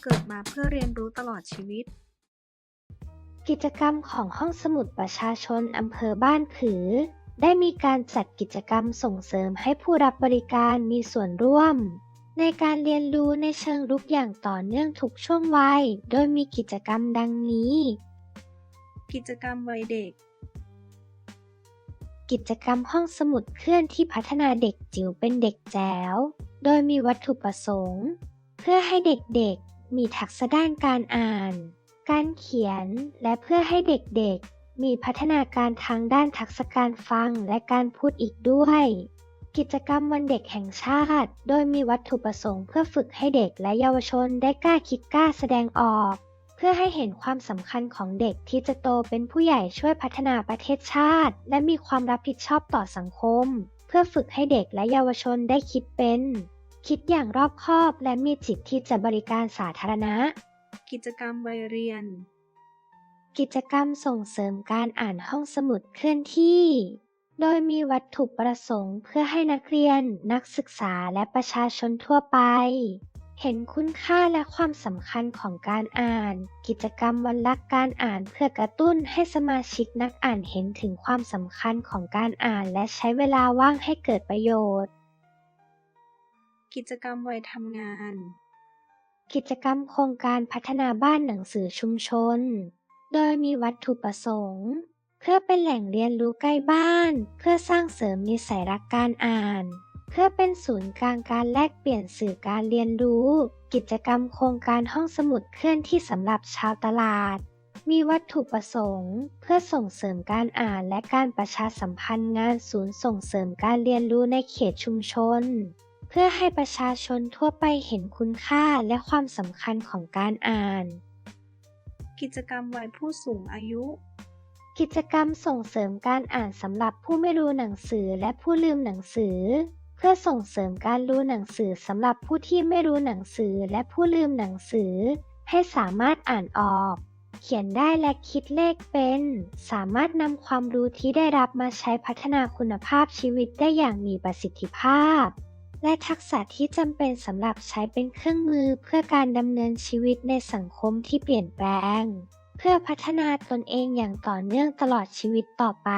เพราะเราเกิดมาเพื่อเรียนรู้ตลอดชีวิต กิจกรรมของห้องสมุดประชาชนอำเภอบ้านผือ ได้มีการจัดกิจกรรมส่งเสริมให้ผู้รับบริการมีส่วนร่วม ในการเรียนรู้ในเชิงรุกอย่างต่อเนื่องทุกช่วงวัย โดยมีกิจกรรมดังนี้ กิจกรรมวัยเด็กกิจกรรมห้องสมุดเคลื่อนที่พัฒนาเด็กจิ๋วเป็นเด็กแจ๋ว โดยมีวัตถุประสงค์ เพื่อให้เด็กๆ มีทักษะด้านการอ่าน การเขียน และเพื่อให้เด็กๆ มีพัฒนาการทางด้านทักษะการฟังและการพูดอีกด้วย กิจกรรมวันเด็กแห่งชาติ โดยมีวัตถุประสงค์เพื่อฝึกให้เด็กและเยาวชนได้กล้าคิดกล้าแสดงออก เพื่อให้เห็นความสำคัญของเด็กที่จะโตเป็นผู้ใหญ่ช่วยพัฒนาประเทศชาติ และมีความรับผิดชอบต่อสังคม เพื่อฝึกให้เด็กและเยาวชนได้คิดเป็น คิดอย่างรอบคอบและมีจิตที่จะบริการสาธารณะ กิจกรรมวัยเรียน กิจกรรมส่งเสริมการอ่านห้องสมุดเคลื่อนที่ โดยมีวัตถุประสงค์เพื่อให้นักเรียน นักศึกษาและประชาชนทั่วไป เห็นคุณค่าและความสำคัญของการอ่าน กิจกรรมวันรักการอ่านเพื่อกระตุ้นให้สมาชิกนักอ่านเห็นถึงความสำคัญของการอ่านและใช้เวลาว่างให้เกิดประโยชน์ กิจกรรมวัยทำงาน กิจกรรมโครงการพัฒนาบ้านหนังสือชุมชน โดยมีวัตถุประสงค์ เพื่อเป็นแหล่งเรียนรู้ใกล้บ้าน เพื่อสร้างเสริมนิสัยรักการอ่าน เพื่อเป็นศูนย์กลางการแลกเปลี่ยนสื่อการเรียนรู้ กิจกรรมโครงการห้องสมุดเคลื่อนที่สำหรับชาวตลาดมีวัตถุประสงค์ เพื่อส่งเสริมการอ่านและการประชาสัมพันธ์งานศูนย์ส่งเสริมการเรียนรู้ในเขตชุมชน เพื่อให้ประชาชนทั่วไปเห็นคุณค่าและความสำคัญของการอ่าน กิจกรรมวัยผู้สูงอายุ กิจกรรมส่งเสริมการอ่านสำหรับผู้ไม่รู้หนังสือและผู้ลืมหนังสือ เพื่อส่งเสริมการรู้หนังสือสำหรับผู้ที่ไม่รู้หนังสือและผู้ลืมหนังสือ ให้สามารถอ่านออก เขียนได้และคิดเลขเป็น สามารถนำความรู้ที่ได้รับมาใช้พัฒนาคุณภาพชีวิตได้อย่างมีประสิทธิภาพ และทักษะที่จำเป็นสำหรับใช้เป็นเครื่องมือเพื่อการดำเนินชีวิตในสังคมที่เปลี่ยนแปลง เพื่อพัฒนาตนเองอย่างต่อเนื่องตลอดชีวิตต่อไป